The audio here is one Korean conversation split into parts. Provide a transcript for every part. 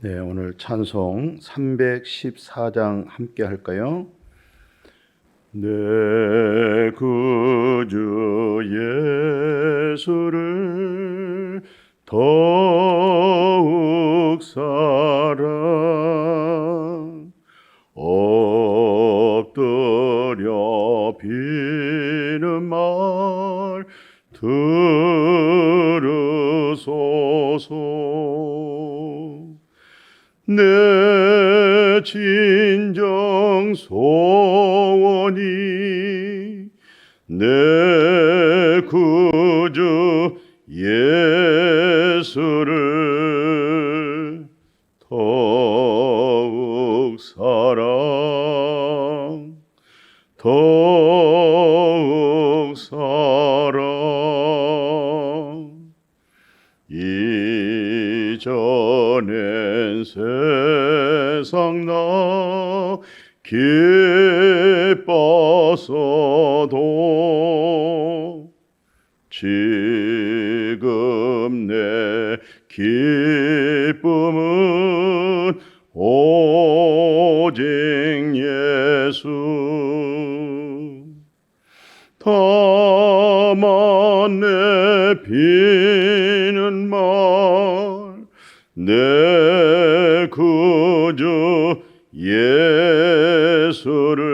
네, 오늘 찬송 314장 함께 할까요? 내 구주 예수를 더욱 사랑 엎드려 비는 말 들으소서 내 진정 소원이 내 구주 예수를 예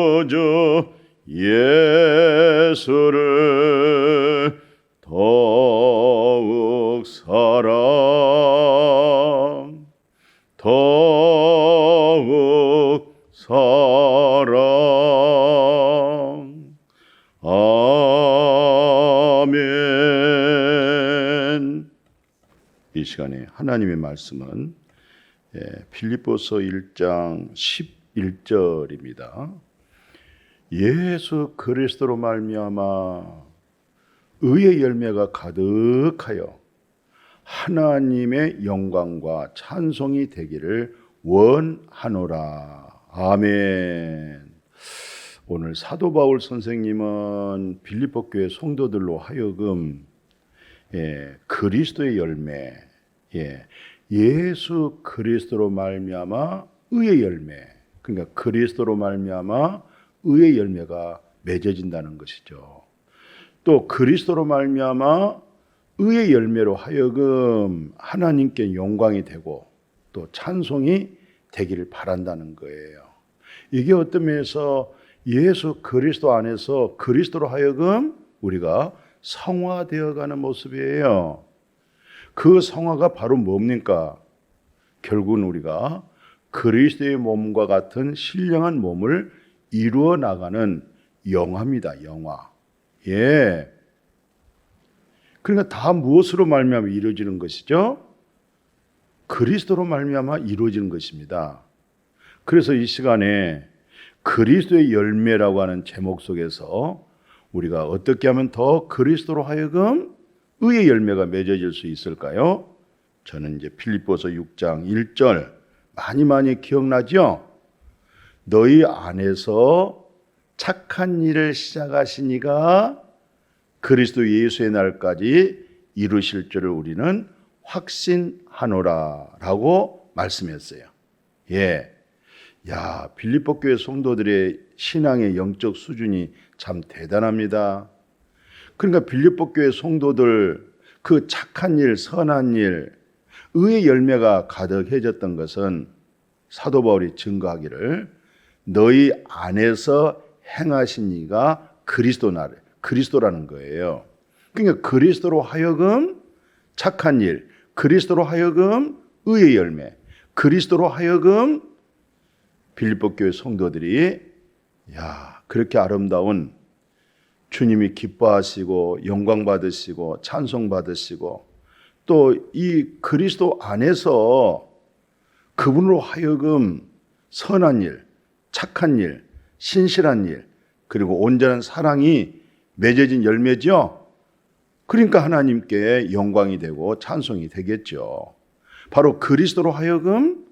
구주 예수를 더욱 사랑, 더욱 사랑. 아멘. 이 시간에 하나님의 말씀은 예, 빌립보서 1장 11절입니다. 예수 그리스도로 말미암아 의의 열매가 가득하여 하나님의 영광과 찬송이 되기를 원하노라. 아멘. 오늘 사도 바울 선생님은 빌립보 교회 성도들로 하여금 예, 그리스도의 열매, 예, 예수 그리스도로 말미암아 의의 열매, 그러니까 그리스도로 말미암아 의의 열매가 맺어진다는 것이죠. 또 그리스도로 말미암아 의의 열매로 하여금 하나님께 영광이 되고 또 찬송이 되기를 바란다는 거예요. 이게 어떤 면에서 예수 그리스도 안에서 그리스도로 하여금 우리가 성화되어 가는 모습이에요. 그 성화가 바로 뭡니까? 결국은 우리가 그리스도의 몸과 같은 신령한 몸을 이루어 나가는 영화입니다. 영화. 예. 그러니까 다 무엇으로 말미암아 이루어지는 것이죠? 그리스도로 말미암아 이루어지는 것입니다. 그래서 이 시간에 그리스도의 열매라고 하는 제목 속에서 우리가 어떻게 하면 더 그리스도로 하여금 의의 열매가 맺어질 수 있을까요? 저는 이제 필립보서 6장 1절 많이 많이 기억나죠? 너희 안에서 착한 일을 시작하시니가 그리스도 예수의 날까지 이루실 줄을 우리는 확신하노라라고 말씀했어요. 예. 야, 빌립보 교회 성도들의 신앙의 영적 수준이 참 대단합니다. 그러니까 빌립보 교회 성도들 그 착한 일, 선한 일, 의의 열매가 가득해졌던 것은 사도 바울이 증거하기를 너희 안에서 행하신 이가 그리스도 나를 그리스도라는 거예요. 그러니까 그리스도로 하여금 착한 일, 그리스도로 하여금 의의 열매, 그리스도로 하여금 빌립보 교회 성도들이 야 그렇게 아름다운 주님이 기뻐하시고 영광 받으시고 찬송 받으시고 또 이 그리스도 안에서 그분으로 하여금 선한 일, 착한 일, 신실한 일, 그리고 온전한 사랑이 맺어진 열매죠. 그러니까 하나님께 영광이 되고 찬송이 되겠죠. 바로 그리스도로 하여금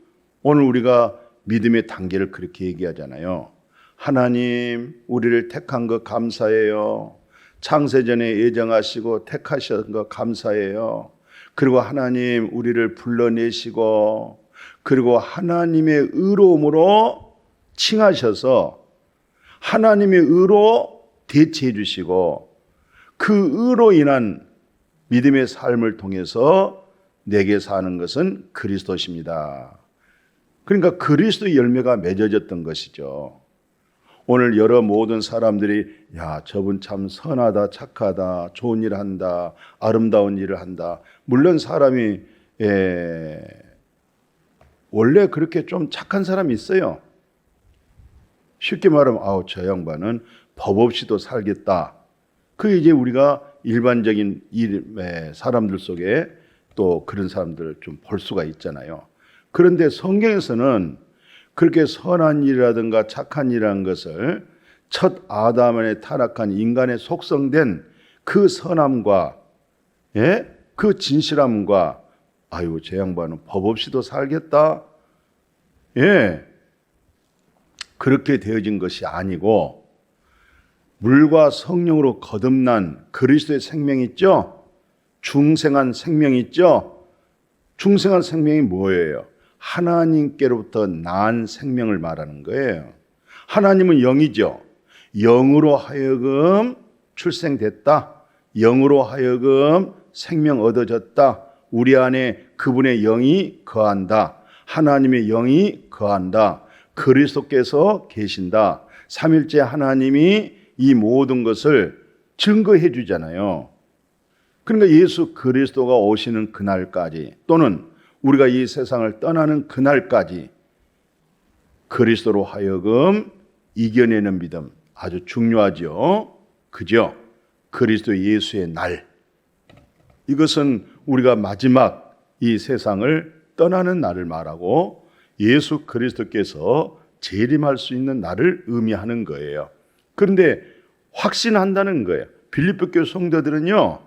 오늘 우리가 믿음의 단계를 그렇게 얘기하잖아요. 하나님, 우리를 택한 것 감사해요. 창세전에 예정하시고 택하신 것 감사해요. 그리고 하나님, 우리를 불러내시고, 그리고 하나님의 의로움으로 칭하셔서 하나님의 의로 대체해 주시고, 그 의로 인한 믿음의 삶을 통해서 내게 사는 것은 그리스도십니다. 그러니까 그리스도의 열매가 맺어졌던 것이죠. 오늘 여러 모든 사람들이 야 저분 참 선하다 착하다 좋은 일 한다 아름다운 일을 한다 물론 사람이 에, 원래 그렇게 좀 착한 사람이 있어요 쉽게 말하면 아우 저 양반은 법 없이도 살겠다 그게 이제 우리가 일반적인 사람들 속에 또 그런 사람들을 좀 볼 수가 있잖아요 그런데 성경에서는 그렇게 선한 일이라든가 착한 일이라는 것을 첫 아담에 타락한 인간의 속성된 그 선함과 예? 그 진실함과 아유 제 양반은 법 없이도 살겠다. 예. 그렇게 되어진 것이 아니고 물과 성령으로 거듭난 그리스도의 생명 있죠? 중생한 생명 있죠? 중생한 생명이 뭐예요? 하나님께로부터 난 생명을 말하는 거예요. 하나님은 영이죠. 영으로 하여금 출생됐다. 영으로 하여금 생명 얻어졌다. 우리 안에 그분의 영이 거한다. 하나님의 영이 거한다. 그리스도께서 계신다. 삼일째 하나님이 이 모든 것을 증거해 주잖아요. 그러니까 예수 그리스도가 오시는 그날까지 또는 우리가 이 세상을 떠나는 그날까지 그리스도로 하여금 이겨내는 믿음 아주 중요하죠. 그죠? 그리스도 예수의 날. 이것은 우리가 마지막 이 세상을 떠나는 날을 말하고 예수 그리스도께서 재림할 수 있는 날을 의미하는 거예요. 그런데 확신한다는 거예요. 빌립보 교회 성도들은요.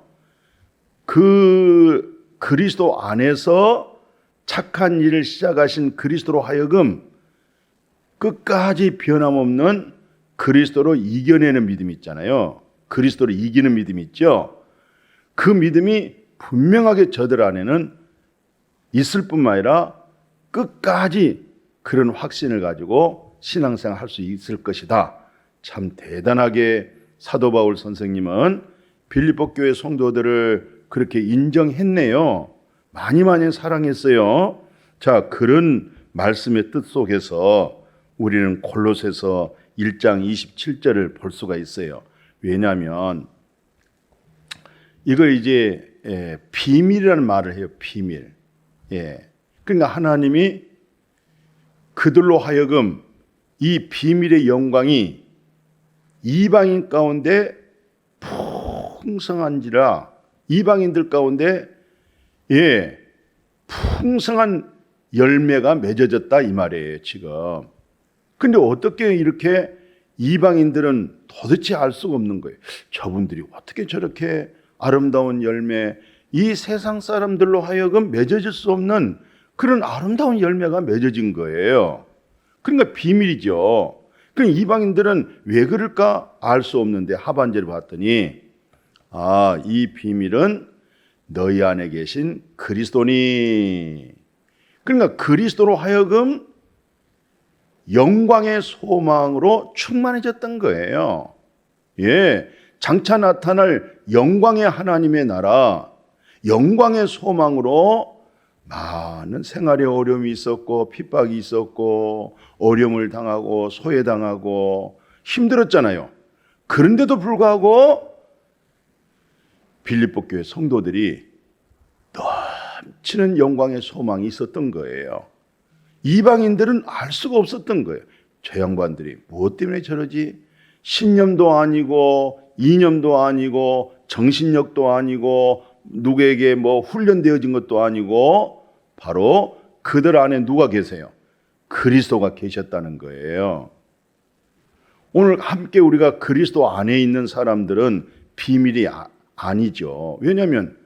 그 그리스도 안에서 착한 일을 시작하신 그리스도로 하여금 끝까지 변함없는 그리스도로 이겨내는 믿음이 있잖아요. 그리스도로 이기는 믿음이 있죠. 그 믿음이 분명하게 저들 안에는 있을 뿐만 아니라 끝까지 그런 확신을 가지고 신앙생활 할 수 있을 것이다. 참 대단하게 사도 바울 선생님은 빌립보 교회 성도들을 그렇게 인정했네요. 많이 많이 사랑했어요. 자, 그런 말씀의 뜻 속에서 우리는 골로새서 1장 27절을 볼 수가 있어요. 왜냐하면 이걸 이제 예, 비밀이라는 말을 해요. 비밀. 예. 그러니까 하나님이 그들로 하여금 이 비밀의 영광이 이방인 가운데 풍성한지라 이방인들 가운데 예, 풍성한 열매가 맺어졌다 이 말이에요, 지금. 근데 어떻게 이렇게 이방인들은 도대체 알 수가 없는 거예요. 저분들이 어떻게 저렇게 아름다운 열매, 이 세상 사람들로 하여금 맺어질 수 없는 그런 아름다운 열매가 맺어진 거예요. 그러니까 비밀이죠. 그럼 이방인들은 왜 그럴까 알 수 없는데 하반절을 봤더니 아, 이 비밀은 너희 안에 계신 그리스도니. 그러니까 그리스도로 하여금 영광의 소망으로 충만해졌던 거예요. 예. 장차 나타날 영광의 하나님의 나라, 영광의 소망으로 많은 생활의 어려움이 있었고, 핍박이 있었고, 어려움을 당하고, 소외당하고, 힘들었잖아요. 그런데도 불구하고 빌립보 교회 성도들이 바치는 영광의 소망이 있었던 거예요. 이방인들은 알 수가 없었던 거예요. 저 양반들이 무엇 때문에 저러지? 신념도 아니고 이념도 아니고 정신력도 아니고 누구에게 뭐 훈련되어진 것도 아니고 바로 그들 안에 누가 계세요? 그리스도가 계셨다는 거예요. 오늘 함께 우리가 그리스도 안에 있는 사람들은 비밀이 아, 아니죠. 왜냐하면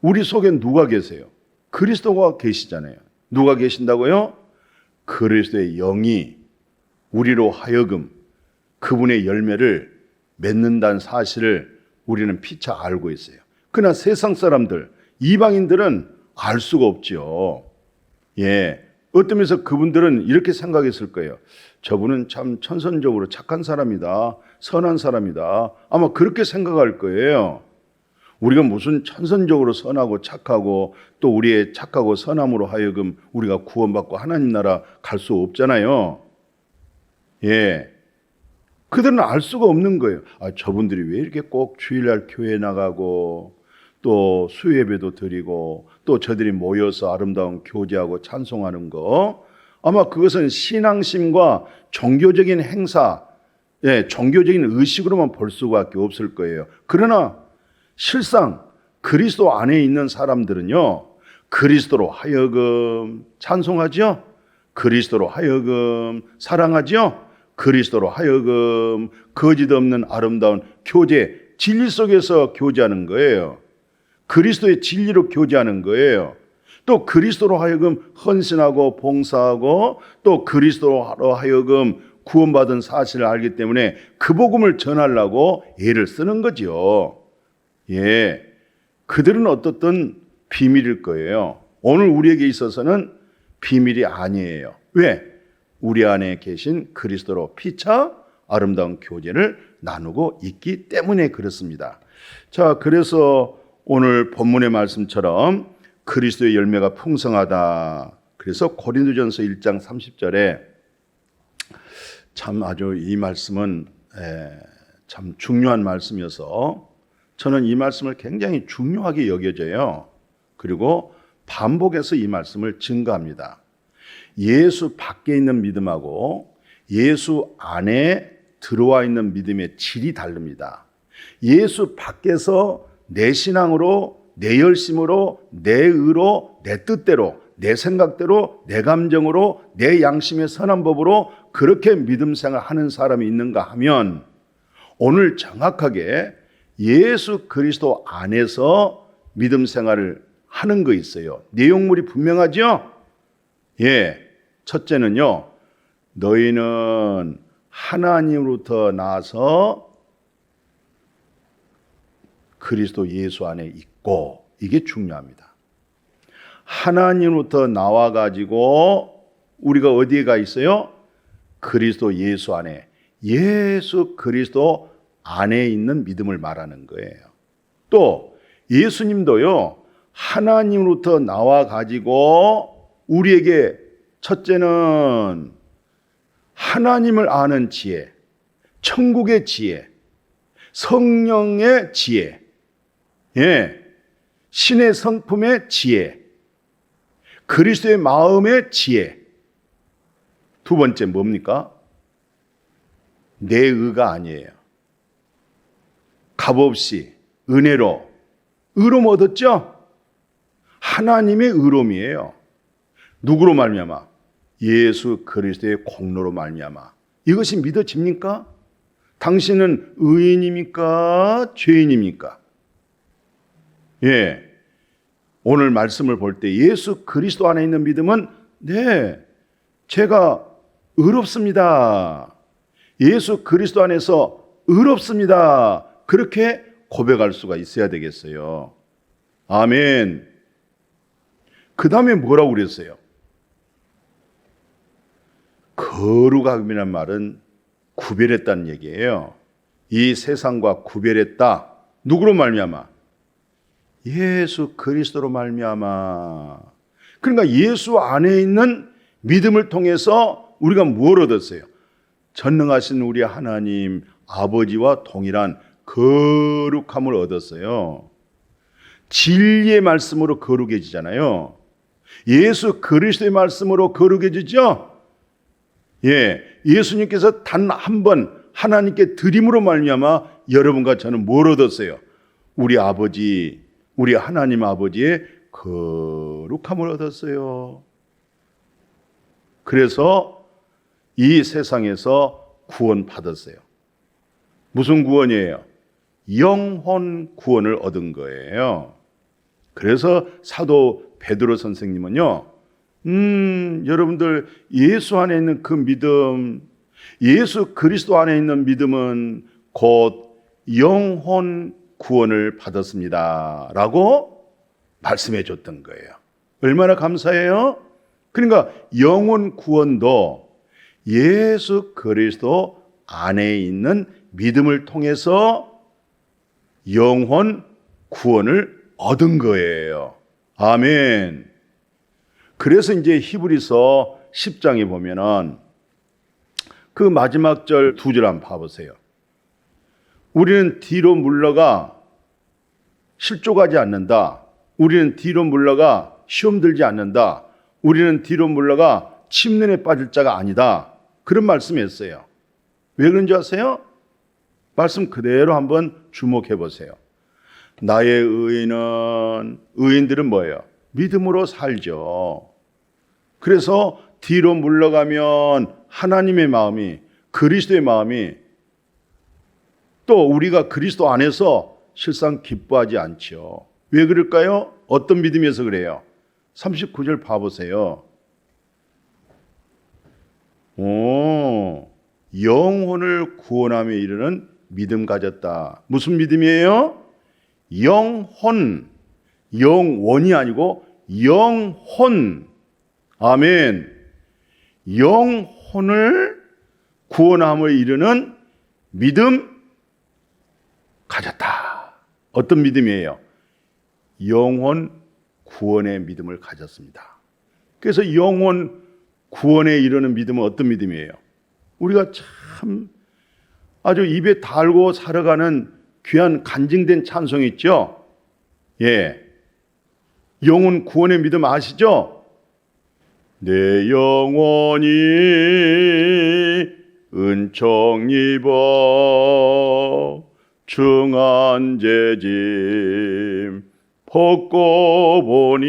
우리 속에 누가 계세요? 그리스도가 계시잖아요. 누가 계신다고요? 그리스도의 영이 우리로 하여금 그분의 열매를 맺는다는 사실을 우리는 피차 알고 있어요. 그러나 세상 사람들, 이방인들은 알 수가 없죠. 예. 어떤 면에서 그분들은 이렇게 생각했을 거예요. 저분은 참 천선적으로 착한 사람이다. 선한 사람이다. 아마 그렇게 생각할 거예요. 우리가 무슨 천선적으로 선하고 착하고 또 우리의 착하고 선함으로 하여금 우리가 구원받고 하나님 나라 갈 수 없잖아요. 예. 그들은 알 수가 없는 거예요. 아, 저분들이 왜 이렇게 꼭 주일날 교회 나가고 또 수예배도 드리고 또 저들이 모여서 아름다운 교제하고 찬송하는 거 아마 그것은 신앙심과 종교적인 행사, 예, 종교적인 의식으로만 볼 수밖에 없을 거예요. 그러나 실상 그리스도 안에 있는 사람들은요, 그리스도로 하여금 찬송하죠? 그리스도로 하여금 사랑하죠? 그리스도로 하여금 거짓 없는 아름다운 교제, 진리 속에서 교제하는 거예요. 그리스도의 진리로 교제하는 거예요. 또 그리스도로 하여금 헌신하고 봉사하고 또 그리스도로 하여금 구원받은 사실을 알기 때문에 그 복음을 전하려고 애를 쓰는 거죠. 예. 그들은 어떻든 비밀일 거예요. 오늘 우리에게 있어서는 비밀이 아니에요. 왜? 우리 안에 계신 그리스도로 피차 아름다운 교제를 나누고 있기 때문에 그렇습니다. 자, 그래서 오늘 본문의 말씀처럼 그리스도의 열매가 풍성하다. 그래서 고린도전서 1장 30절에 참 아주 이 말씀은 에, 참 중요한 말씀이어서 저는 이 말씀을 굉장히 중요하게 여겨져요. 그리고 반복해서 이 말씀을 증거합니다. 예수 밖에 있는 믿음하고 예수 안에 들어와 있는 믿음의 질이 다릅니다. 예수 밖에서 내 신앙으로, 내 열심으로, 내 의로, 내 뜻대로, 내 생각대로, 내 감정으로, 내 양심의 선한 법으로 그렇게 믿음 생활 하는 사람이 있는가 하면 오늘 정확하게 예수 그리스도 안에서 믿음 생활을 하는 거 있어요. 내용물이 분명하죠? 예. 첫째는요, 너희는 하나님으로부터 나서 그리스도 예수 안에 있고, 이게 중요합니다. 하나님으로부터 나와 가지고 우리가 어디에 가 있어요? 그리스도 예수 안에. 예수 그리스도 안에 있는 믿음을 말하는 거예요. 또 예수님도요, 하나님으로부터 나와 가지고 우리에게 첫째는 하나님을 아는 지혜, 천국의 지혜, 성령의 지혜, 예, 신의 성품의 지혜, 그리스도의 마음의 지혜. 두 번째 뭡니까? 내 의가 아니에요. 값없이 은혜로 의로움 얻었죠? 하나님의 의로움이에요. 누구로 말미암아? 예수 그리스도의 공로로 말미암아. 이것이 믿어집니까? 당신은 의인입니까? 죄인입니까? 예. 오늘 말씀을 볼 때 예수 그리스도 안에 있는 믿음은 네. 제가 의롭습니다. 예수 그리스도 안에서 의롭습니다. 그렇게 고백할 수가 있어야 되겠어요. 아멘. 그 다음에 뭐라고 그랬어요? 거룩함이란 말은 구별했다는 얘기예요. 이 세상과 구별했다. 누구로 말미암아? 예수 그리스도로 말미암아. 그러니까 예수 안에 있는 믿음을 통해서 우리가 뭘 얻었어요? 전능하신 우리 하나님 아버지와 동일한 거룩함을 얻었어요. 진리의 말씀으로 거룩해지잖아요. 예수 그리스도의 말씀으로 거룩해지죠. 예, 예수님께서 단 한 번 하나님께 드림으로 말미암아 여러분과 저는 뭘 얻었어요? 우리 아버지, 우리 하나님 아버지의 거룩함을 얻었어요. 그래서 이 세상에서 구원 받았어요. 무슨 구원이에요? 영혼 구원을 얻은 거예요. 그래서 사도 베드로 선생님은요, 음, 여러분들 예수 안에 있는 그 믿음, 예수 그리스도 안에 있는 믿음은 곧 영혼 구원을 받았습니다. 라고 말씀해 줬던 거예요. 얼마나 감사해요? 그러니까 영혼 구원도 예수 그리스도 안에 있는 믿음을 통해서 영혼 구원을 얻은 거예요. 아멘. 그래서 이제 히브리서 10장에 보면은 그 마지막 절 두 절 한번 봐보세요. 우리는 뒤로 물러가 실족하지 않는다. 우리는 뒤로 물러가 시험 들지 않는다. 우리는 뒤로 물러가 침륜에 빠질 자가 아니다. 그런 말씀이었어요. 왜 그런지 아세요? 말씀 그대로 한번 주목해 보세요. 나의 의인은 의인들은 뭐예요? 믿음으로 살죠. 그래서 뒤로 물러가면 하나님의 마음이 그리스도의 마음이 또 우리가 그리스도 안에서 실상 기뻐하지 않죠. 왜 그럴까요? 어떤 믿음에서 그래요? 39절 봐보세요. 오, 영혼을 구원함에 이르는 믿음 가졌다. 무슨 믿음이에요? 영혼. 영원이 아니고 영혼. 아멘. 영혼을 구원함을 이르는 믿음 가졌다. 어떤 믿음이에요? 영혼 구원의 믿음을 가졌습니다. 그래서 영혼 구원에 이르는 믿음은 어떤 믿음이에요? 우리가 참 아주 입에 달고 살아가는 귀한 간증된 찬송 있죠? 예. 영혼 구원의 믿음 아시죠? 내 영혼이 은총 입어 중한 재짐 벗고 보니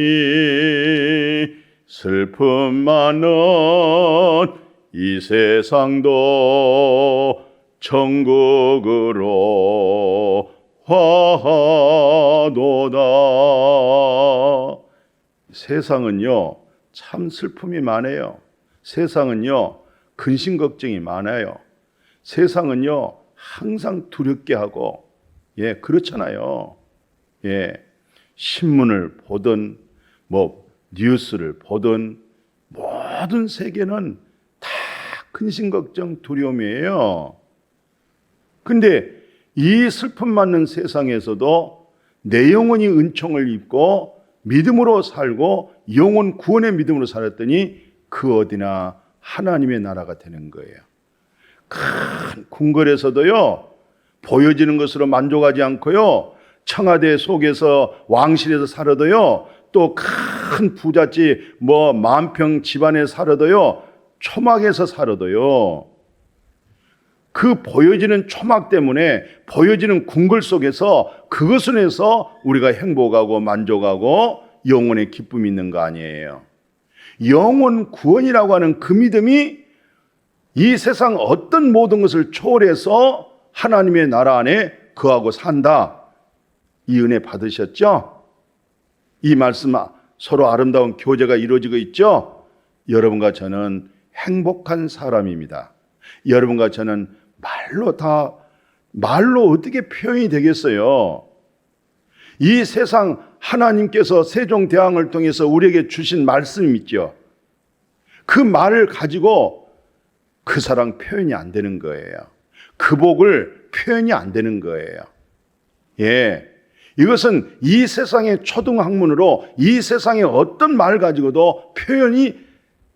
슬픔 많은 이 세상도 천국으로 화하도다. 세상은요, 참 슬픔이 많아요. 세상은요, 근심 걱정이 많아요. 세상은요, 항상 두렵게 하고, 예, 그렇잖아요. 예, 신문을 보든, 뭐, 뉴스를 보든, 모든 세계는 다 근심 걱정 두려움이에요. 근데 이 슬픔 많은 세상에서도 내 영혼이 은총을 입고 믿음으로 살고 영혼 구원의 믿음으로 살았더니 그 어디나 하나님의 나라가 되는 거예요. 큰 궁궐에서도요, 보여지는 것으로 만족하지 않고요, 청와대 속에서 왕실에서 살아도요, 또 큰 부잣집, 뭐 만평 집안에 살아도요, 초막에서 살아도요, 그 보여지는 초막 때문에 보여지는 궁궐 속에서 그것을 해서 우리가 행복하고 만족하고 영혼의 기쁨이 있는 거 아니에요. 영혼 구원이라고 하는 그 믿음이 이 세상 어떤 모든 것을 초월해서 하나님의 나라 안에 거하고 산다. 이 은혜 받으셨죠? 이 말씀 서로 아름다운 교제가 이루어지고 있죠? 여러분과 저는 행복한 사람입니다. 여러분과 저는 말로 다 말로 어떻게 표현이 되겠어요? 이 세상 하나님께서 세종대왕을 통해서 우리에게 주신 말씀 있죠. 그 말을 가지고 그 사랑 표현이 안 되는 거예요. 그 복을 표현이 안 되는 거예요. 예. 이것은 이 세상의 초등학문으로 이 세상의 어떤 말 가지고도 표현이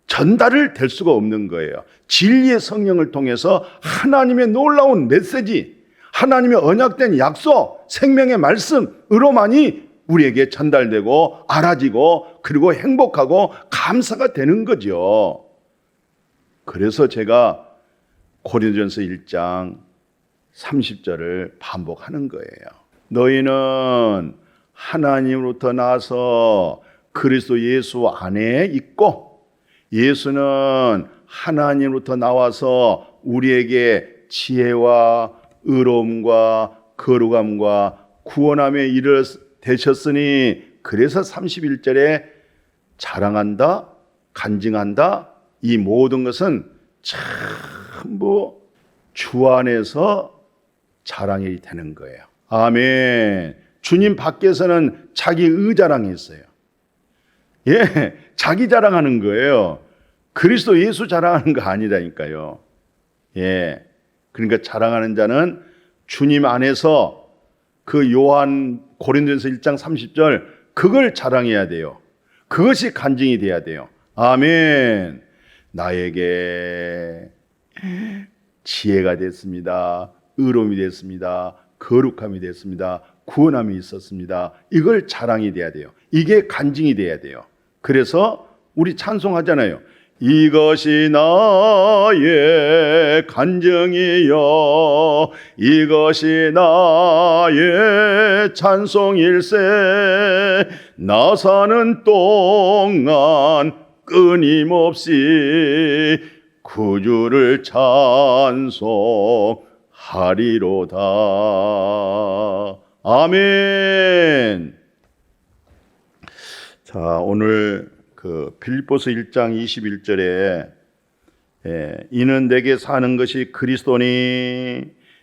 전달을 될 수가 없는 거예요. 진리의 성령을 통해서 하나님의 놀라운 메시지, 하나님의 언약된 약속, 생명의 말씀으로만이 우리에게 전달되고 알아지고 그리고 행복하고 감사가 되는 거죠. 그래서 제가 고린도전서 1장 30절을 반복하는 거예요. 너희는 하나님으로부터 나서 그리스도 예수 안에 있고 예수는 하나님으로부터 나와서 우리에게 지혜와 의로움과 거룩함과 구원함에 이르 되셨으니 그래서 31절에 자랑한다, 간증한다 이 모든 것은 전부 주 안에서 자랑이 되는 거예요. 아멘. 주님 밖에서는 자기 의자랑이 있어요. 예, 자기 자랑하는 거예요. 그리스도 예수 자랑하는 거 아니라니까요. 예. 그러니까 자랑하는 자는 주님 안에서 그 요한 고린도전서 1장 30절 그걸 자랑해야 돼요. 그것이 간증이 돼야 돼요. 아멘. 나에게 지혜가 됐습니다. 의로움이 됐습니다. 거룩함이 됐습니다. 구원함이 있었습니다. 이걸 자랑이 돼야 돼요. 이게 간증이 돼야 돼요. 그래서 우리 찬송하잖아요. 이것이 나의 간증이여 이것이 나의 찬송일세 나 사는 동안 끊임없이 구주를 찬송하리로다 아멘 자 오늘 그 빌보스 1장 21절에 예, 이는 내게 사는 것이 그리스도니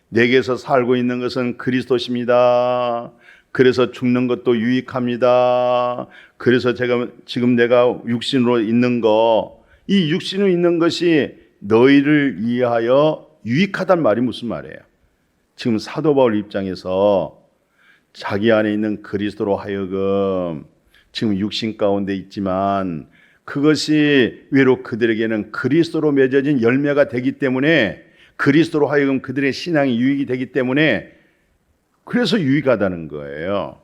내게서 살고 있는 것은 그리스도십니다. 그래서 죽는 것도 유익합니다. 그래서 제가 지금 내가 육신으로 있는 거, 이 육신으로 있는 것이 너희를 위하여 유익하단 말이 무슨 말이에요? 지금 사도 바울 입장에서 자기 안에 있는 그리스도로 하여금 지금 육신 가운데 있지만 그것이 외로 그들에게는 그리스도로 맺어진 열매가 되기 때문에 그리스도로 하여금 그들의 신앙이 유익이 되기 때문에 그래서 유익하다는 거예요.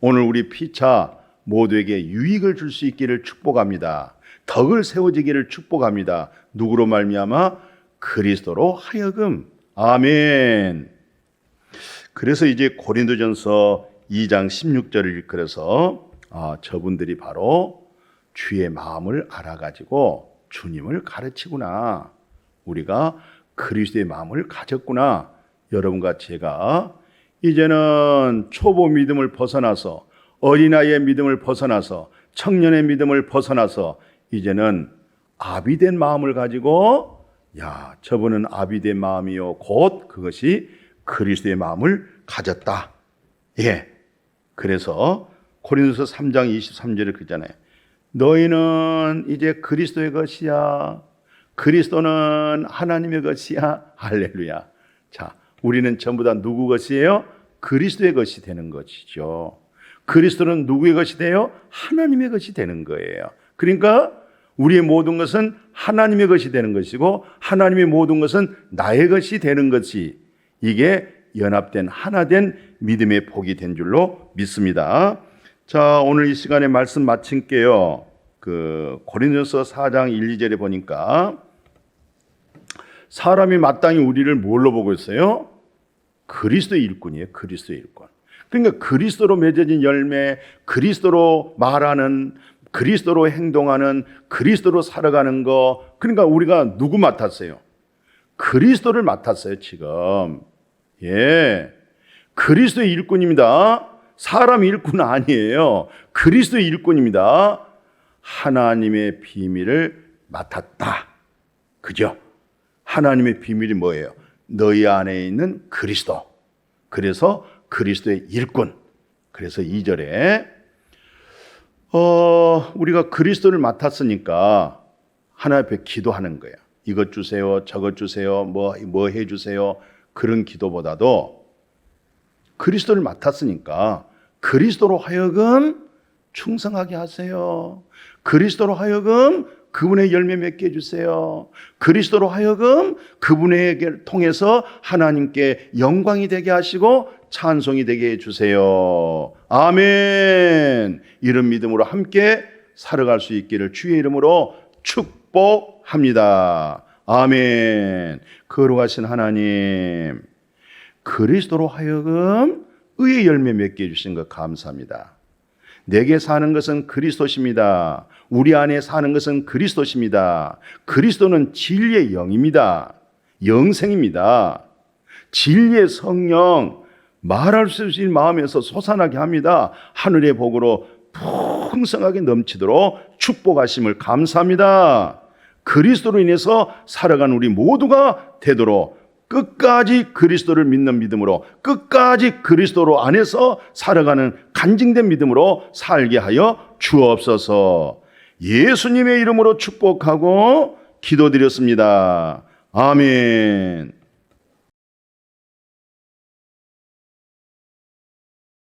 오늘 우리 피차 모두에게 유익을 줄 수 있기를 축복합니다. 덕을 세워지기를 축복합니다. 누구로 말미암아 그리스도로 하여금 아멘. 그래서 이제 고린도전서 2장 16절을 그래서 아, 저분들이 바로 주의 마음을 알아가지고 주님을 가르치구나. 우리가 그리스도의 마음을 가졌구나. 여러분과 제가 이제는 초보 믿음을 벗어나서 어린아이의 믿음을 벗어나서 청년의 믿음을 벗어나서 이제는 아비된 마음을 가지고 야 저분은 아비된 마음이요 곧 그것이 그리스도의 마음을 가졌다. 예. 그래서 고린도서 3장 23절에 그잖아요. 너희는 이제 그리스도의 것이야. 그리스도는 하나님의 것이야. 할렐루야. 자, 우리는 전부 다 누구 것이에요? 그리스도의 것이 되는 것이죠. 그리스도는 누구의 것이 돼요? 하나님의 것이 되는 거예요. 그러니까 우리의 모든 것은 하나님의 것이 되는 것이고 하나님의 모든 것은 나의 것이 되는 것이 이게 연합된 하나된 믿음의 복이 된 줄로 믿습니다. 자, 오늘 이 시간에 말씀 마칠게요. 그 고린도서 4장 1, 2절에 보니까 사람이 마땅히 우리를 뭘로 보고 있어요? 그리스도의 일꾼이에요. 그리스도의 일꾼. 그러니까 그리스도로 맺어진 열매, 그리스도로 말하는, 그리스도로 행동하는, 그리스도로 살아가는 거. 그러니까 우리가 누구 맡았어요? 그리스도를 맡았어요, 지금. 예. 그리스도의 일꾼입니다. 사람 일꾼 아니에요. 그리스도의 일꾼입니다. 하나님의 비밀을 맡았다. 그죠? 하나님의 비밀이 뭐예요? 너희 안에 있는 그리스도. 그래서 그리스도의 일꾼. 그래서 2절에 어, 우리가 그리스도를 맡았으니까 하나님 앞에 기도하는 거예요. 이것 주세요, 저것 주세요, 뭐, 뭐 해주세요. 그런 기도보다도 그리스도를 맡았으니까 그리스도로 하여금 충성하게 하세요. 그리스도로 하여금 그분의 열매 맺게 해주세요. 그리스도로 하여금 그분에게 통해서 하나님께 영광이 되게 하시고 찬송이 되게 해주세요. 아멘. 이런 믿음으로 함께 살아갈 수 있기를 주의 이름으로 축복합니다. 아멘. 거룩하신 하나님, 그리스도로 하여금 의의 열매 맺게 해주신 것 감사합니다. 내게 사는 것은 그리스도십니다. 우리 안에 사는 것은 그리스도십니다. 그리스도는 진리의 영입니다. 영생입니다. 진리의 성령, 말할 수 없는 마음에서 솟아나게 합니다. 하늘의 복으로 풍성하게 넘치도록 축복하심을 감사합니다. 그리스도로 인해서 살아간 우리 모두가 되도록 끝까지 그리스도를 믿는 믿음으로 끝까지 그리스도로 안에서 살아가는 간증된 믿음으로 살게 하여 주옵소서. 예수님의 이름으로 축복하고 기도드렸습니다. 아멘.